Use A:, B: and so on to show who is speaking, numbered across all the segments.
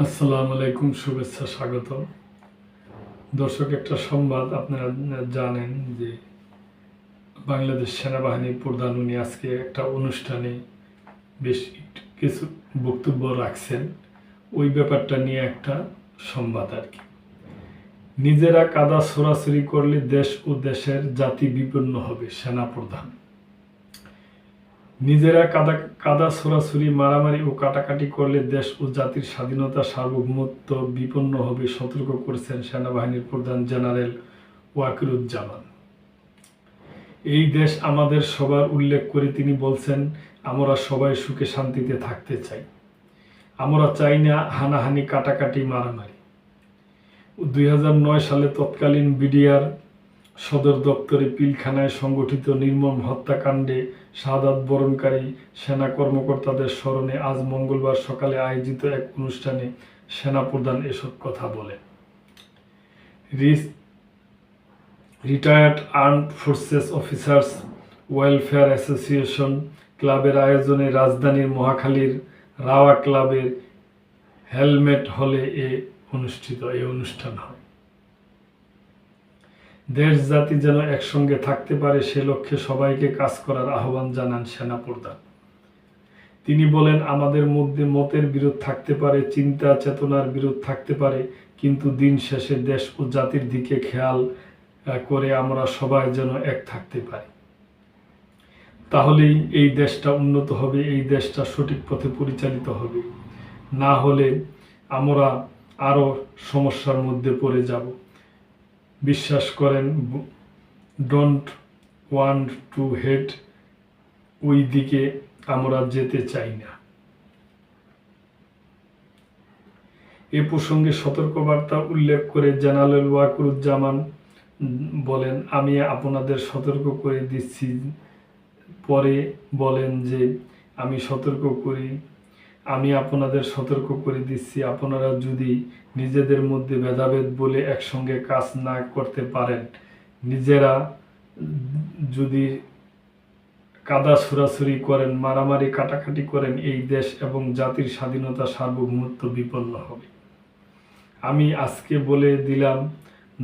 A: আসসালামু আলাইকুম, শুভেচ্ছা স্বাগত দর্শক, একটা সংবাদ আপনারা জানেন যে বাংলাদেশ সেনাবাহিনীর প্রধান, উনি আজকে একটা অনুষ্ঠানে বেশ কিছু বক্তব্য রাখছেন। ওই ব্যাপারটা নিয়ে একটা সংবাদ আর কি। নিজেরা কাদা সরাসরি করলে দেশ ও দেশের জাতি বিপন্ন হবে সেনা প্রধান নিজেরা কাদা কাদা ছোড়াছুরি মারামারি ও কাটাকাটি করলে দেশ ও জাতির স্বাধীনতা সার্বভৌমত্ব বিপন্ন হবে, সতর্ক করেছেন সেনাবাহিনীর প্রধান জেনারেল ওয়াকিরুজ্জামান। এই দেশ আমাদের সবার উল্লেখ করে তিনি বলছেন, আমরা সবাই সুখে শান্তিতে থাকতে চাই। আমরা চাই না হানাহানি, কাটাকাটি, মারামারি। দুই হাজার নয় সালে তৎকালীন বিডিআর সদর দপ্তরে পিলখানায় সংগঠিত নির্মম হত্যাকাণ্ডে শাহাদাত বরণকারী সেনা কর্মকর্তাদের স্মরণে আজ মঙ্গলবার সকালে আয়োজিত এক অনুষ্ঠানে সেনাপ্রধান এসব কথা বলেন। Retired armed forces officers welfare association ক্লাবের আয়োজনে রাজধানীর মহাখালীর রাওয়া ক্লাবের হেলমেট হলে এ অনুষ্ঠিত এই অনুষ্ঠান হয়। দেশ জাতি যেন একসঙ্গে থাকতে পারে, সে লক্ষ্যে সবাইকে কাজ করার আহ্বান জানান সেনাপ্রধান। তিনি বলেন, আমাদের মধ্যে মতের বিরোধ থাকতে পারে, চিন্তা চেতনার বিরোধ থাকতে পারে, কিন্তু দিন শেষে দেশ ও জাতির দিকে খেয়াল করে আমরা সবাই যেন এক থাকতে পারি। তাহলেই এই দেশটা উন্নত হবে, এই দেশটা সঠিক পথে পরিচালিত হবে। না হলে আমরা আরও সমস্যার মধ্যে পড়ে যাব। বিশ্বাস করেন ডোন্ট ওয়ান্ট টু হেড ওই দিকে আমরা যেতে চাই না। এ প্রসঙ্গে সতর্কবার্তা উল্লেখ করে জেনারেল ওয়াকুরুজ্জামান বলেন, আমি আপনাদের সতর্ক করে দিচ্ছি। পরে বলেন যে, আমি সতর্ক করি আমি আপনাদের সতর্ক করে দিচ্ছি, আপনারা যদি নিজেদের মধ্যে ভেদাভেদ বলে একসঙ্গে কাজ না করতে পারেন, নিজেরা যদি কাদা ছুরাছুরি করেন, মারামারি কাটাকাটি করেন, এই দেশ এবং জাতির স্বাধীনতা সার্বভৌমত্ব বিপন্ন হবে। আমি আজকে বলে দিলাম,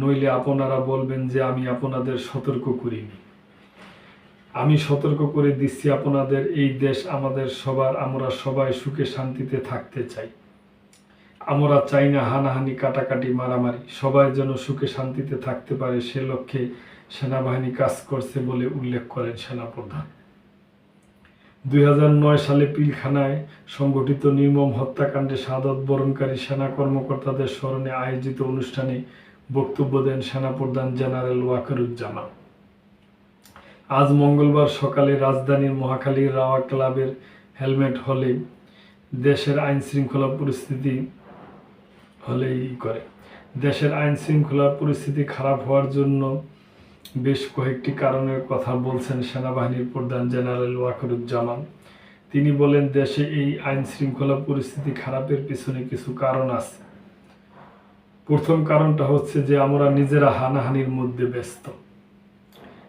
A: নইলে আপনারা বলবেন যে আমি আপনাদের সতর্ক করিনি। আমি সতর্ক করে দিচ্ছি আপনাদের, এই দেশ আমাদের সবার, আমরা সবাই সুখে শান্তিতে থাকতে চাই। আমরা চাই না হানাহানি, কাটাকাটি, মারামারি। সবাই যেন সুখে শান্তিতে থাকতে পারে, সে লক্ষ্যে সেনাবাহিনী কাজ করছে বলে উল্লেখ করেন সেনাপ্রধান। দুই নয় সালে পিলখানায় সংগঠিত নির্মম হত্যাকাণ্ডে সাদত বরণকারী সেনা কর্মকর্তাদের স্মরণে আয়োজিত অনুষ্ঠানে বক্তব্য দেন সেনাপ্রধান জেনারেল ওয়াকারুজ্জামান। আজ মঙ্গলবার সকালে রাজধানীর মহাখালীর রাওয়া ক্লাবের হেলমেট হলে দেশের আইন শৃঙ্খলা পরিস্থিতি হলেই করে। দেশের আইন শৃঙ্খলা পরিস্থিতি খারাপ হওয়ার জন্য বেশ কয়েকটি কারণের কথা বলছেন সেনাবাহিনীর প্রধান জেনারেল ওয়াকরুজ্জামান। তিনি বলেন, দেশে এই আইন শৃঙ্খলা পরিস্থিতি খারাপের পিছনে কিছু কারণ আছে। প্রথম কারণটা হচ্ছে যে আমরা নিজেরা হানাহানির মধ্যে ব্যস্ত।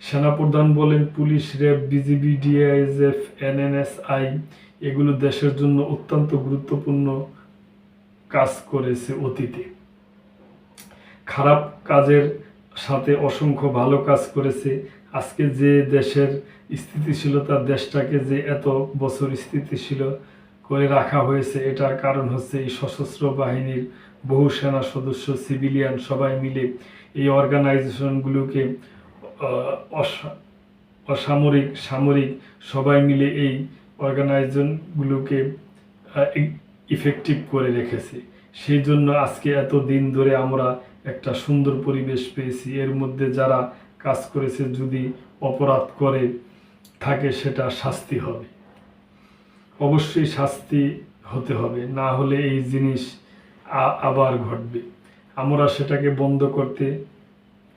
A: সেনাপ্রধান বলেন police, RAB, BGB, DISF, NNSI এগুলো দেশের জন্য অত্যন্ত গুরুত্বপূর্ণ কাজ করেছে অতীতে। খারাপ কাজের সাথে অসংখ্য ভালো কাজ করেছে। আজকে যে দেশের স্থিতিশীলতা দেশটাকে যে এত বছর স্থিতিশীল করে রাখা হয়েছে, এটার কারণ হচ্ছে এই সশস্ত্র বাহিনীর বহু সেনা সদস্য, সিভিলিয়ান সবাই মিলে এই অর্গানাইজেশনগুলোকে অসামরিক, সামরিক সবাই মিলে এই অর্গানাইজেশনগুলোকে ইফেক্টিভ করে রেখেছে। সেই জন্য আজকে এত দিন ধরে আমরা একটা সুন্দর পরিবেশ পেয়েছি। এর মধ্যে যারা কাজ করেছে, যদি অপরাধ করে থাকে, সেটা শাস্তি হবে। অবশ্যই শাস্তি হতে হবে। না হলে এই জিনিস আবার ঘটবে। আমরা সেটাকে বন্ধ করতে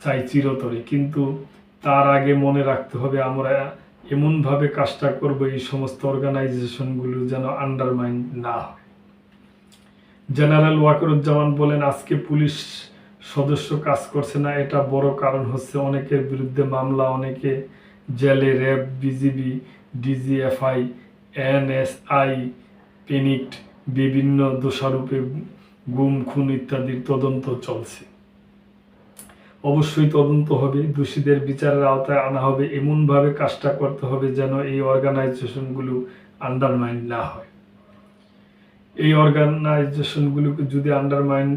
A: চাই চিরতরে, কিন্তু তার আগে মনে রাখতে হবে আমরা এমনভাবে কাজটা করব এই সমস্ত অর্গানাইজেশনগুলো যেন আন্ডারমাইন না হয়। জেনারেল ওয়াকরুজ্জামান বলেন, আজকে পুলিশ সদস্য কাজ করছে না, এটা বড় কারণ হচ্ছে অনেকের বিরুদ্ধে মামলা, অনেকে জেলে, RAB, BGB, DGFI, NSI panicked বিভিন্ন দোষারূপে গুম, খুন ইত্যাদির তদন্ত চলছে। অবশ্যই তদন্ত হবে, দোষীদের বিচারের আওতায় আনা হবে, এমনভাবে কাজটা করতে হবে যেন এই অর্গানাইজেশনগুলো আন্ডারমাইন না হয়। এই অর্গানাইজেশনগুলোকে যদি আন্ডারমাইন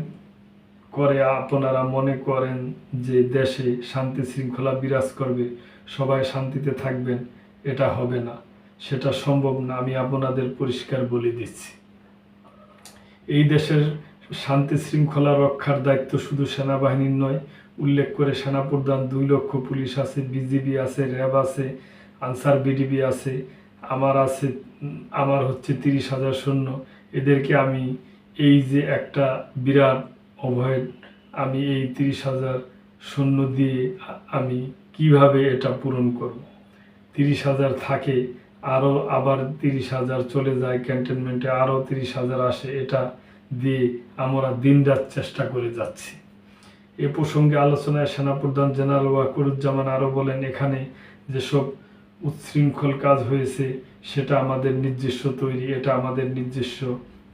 A: করে, আপনারা মনে করেন যে দেশে শান্তি শৃঙ্খলা বিরাজ করবে, সবাই শান্তিতে থাকবেন, এটা হবে না। সেটা সম্ভব না, আমি আপনাদের পরিষ্কার বলে দিচ্ছি। এই দেশের শান্তি শৃঙ্খলা রক্ষার দায়িত্ব শুধু সেনাবাহিনীর নয় উল্লেখ করে সেনাপ্রধান, দুই লক্ষ পুলিশ আছে, বিজিবি আছে, র্যাব আছে, আনসার বিডিবি আছে, আমার আছে, আমার হচ্ছে তিরিশ হাজার সৈন্য। এদেরকে আমি এই যে একটা বিরাট অভয়, আমি এই তিরিশ হাজার সৈন্য দিয়ে আমি কীভাবে এটা পূরণ করব? তিরিশ হাজার থাকে আরও আবার তিরিশ হাজার চলে যায় ক্যান্টনমেন্টে আরও তিরিশ হাজার আসে, এটা দিয়ে আমরা দিনরাত চেষ্টা করে যাচ্ছি। এ প্রসঙ্গে আলোচনায় সেনাপ্রধান জেনারেল ওয়াকুরুজ্জামান আরও বলেন, এখানে যেসব উচ্ছৃঙ্খল কাজ হয়েছে, সেটা আমাদের নিজস্ব তৈরি, এটা আমাদের নিজস্ব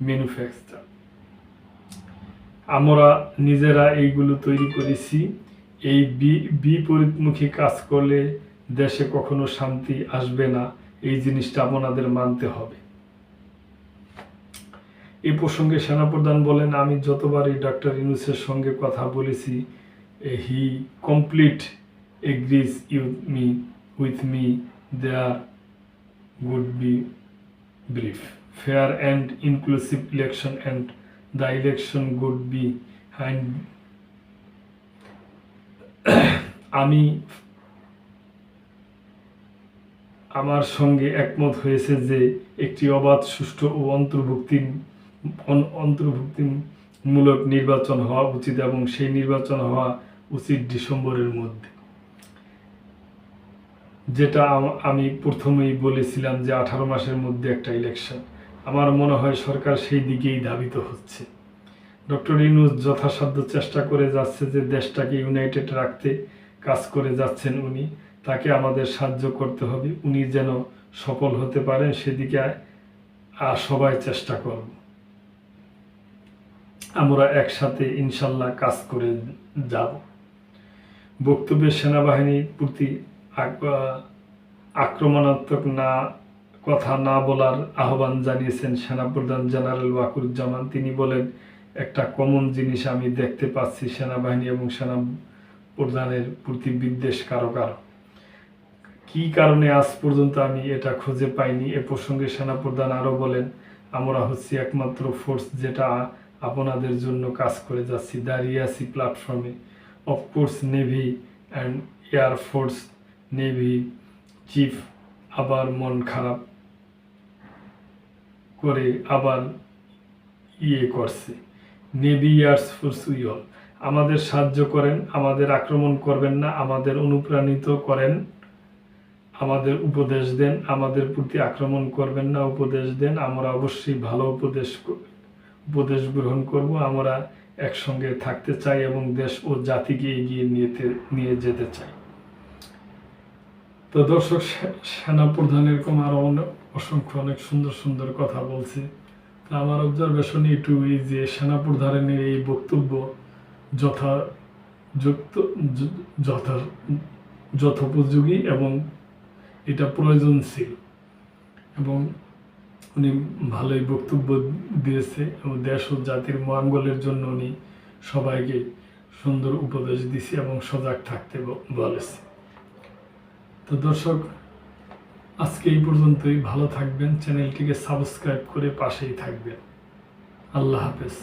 A: ম্যানুফ্যাকচার। আমরা নিজেরা এইগুলো তৈরি করেছি। এই বিপরীতমুখী কাজ করলে দেশে কখনো শান্তি আসবে না। এই জিনিসটা আপনাদের মানতে হবে। এই প্রসঙ্গে সেনাপ্রধান বলেন, আমি যতবারই ডক্টর ইউনুসের সঙ্গে কথা বলেছি he complete agrees with me, with me would be brief. Fair and inclusive election and the election would be and আমি আমার সঙ্গে একমত হয়েছে যে একটি অবাধ, সুষ্ঠু ও অন্তর্ভুক্তি অন- অন্তর্ভুক্তিমূলক নির্বাচন হওয়া উচিত এবং সেই নির্বাচন হওয়া উচিত ডিসেম্বরের মধ্যে। যেটা আমি প্রথমেই বলেছিলাম যে আঠারো মাসের মধ্যে একটা ইলেকশন। আমার মনে হয় সরকার সেই দিকেই ধাবিত হচ্ছে। ডক্টর ইনুস যথাসাধ্য চেষ্টা করে যাচ্ছে যে দেশটাকে ইউনাইটেড রাখতে কাজ করে যাচ্ছেন উনি। তাকে আমাদের সাহায্য করতে হবে। উনি যেন সফল হতে পারেন সেদিকে সবাই চেষ্টা করব। আমরা একসাথে ইনশাল্লাহ কাজ করে যাব। বক্তব্যে সেনাবাহিনীর প্রতি আক্রমণাত্মক না, কথা না বলার আহ্বান জানিয়েছেন সেনাপ্রধান জেনারেল ওয়াকুরুজ্জামান। তিনি বলেন, একটা কমন জিনিস আমি দেখতে পাচ্ছি সেনাবাহিনী এবং সেনা প্রধানের প্রতি বিদ্বেষ কারও কারও কি কারণে আজ পর্যন্ত আমি এটা খুঁজে পাইনি? এ প্রসঙ্গে সেনাপ্রধান আরও বলেন, আমরা হচ্ছি একমাত্র ফোর্স যেটা আপনাদের জন্য কাজ করে যাচ্ছি। দাঁড়িয়ে আছি প্ল্যাটফর্মে of course navy and air force navy chief আবার মন খারাপ করে আবার ইয়ে করছে। নেভি এয়ার্স ফোর্স উইল আমাদের সাহায্য করেন, আমাদের আক্রমণ করবেন না, আমাদের অনুপ্রাণিত করেন, আমাদের উপদেশ দেন, আমাদের প্রতি আক্রমণ করবেন না, উপদেশ দেন, আমরা অবশ্যই ভালো উপদেশ উপদেশ গ্রহণ করব, আমরা একসঙ্গে থাকতে চাই এবং দেশ ও জাতিকে এগিয়ে নিতে, নিয়ে যেতে চাই। তো দর্শক সেনাপ্রধান এরকম আরও অনেক অসংখ্য অনেক সুন্দর সুন্দর কথা বলছে। তা আমার অবজারভেশন এইটুকুই যে সেনাপ্রধানের এই বক্তব্য যথা, যুক্ত যথা, যথোপযোগী এবং এটা প্রয়োজনশীল এবং উনি ভালোই বক্তব্য দিয়েছে এবং দেশ ও জাতির মঙ্গলের জন্য উনি সবাইকে সুন্দর উপদেশ দিছে এবং সজাগ থাকতে বলেছে। তো দর্শক, আজকে এই পর্যন্তই। ভালো থাকবেন। চ্যানেলটিকে সাবস্ক্রাইব করে পাশেই থাকবেন। আল্লাহ হাফেজ।